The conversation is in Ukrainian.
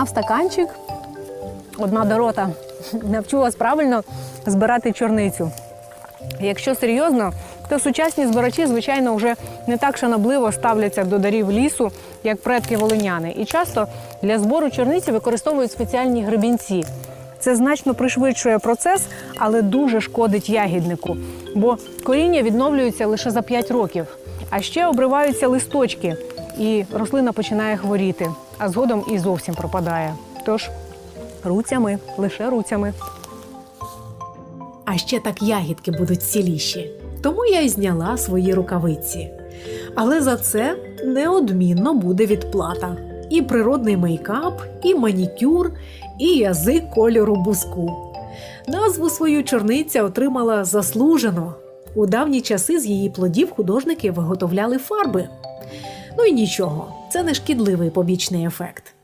А стаканчик одна дорота навчу вас правильно збирати чорницю. Якщо серйозно, то сучасні збирачі, звичайно, вже не так шанобливо ставляться до дарів лісу, як предки волиняни. І часто для збору чорниці використовують спеціальні гребінці. Це значно пришвидшує процес, але дуже шкодить ягіднику, бо коріння відновлюється лише за 5 років. А ще обриваються листочки, і рослина починає хворіти, а згодом і зовсім пропадає. Тож руцями, лише руцями. А ще так ягідки будуть ціліші. Тому я й зняла свої рукавиці. Але за це неодмінно буде відплата. І природний мейкап, і манікюр, і язик кольору буску. Назву свою чорниця отримала заслужено. У давні часи з її плодів художники виготовляли фарби. Ну і нічого, це не шкідливий побічний ефект.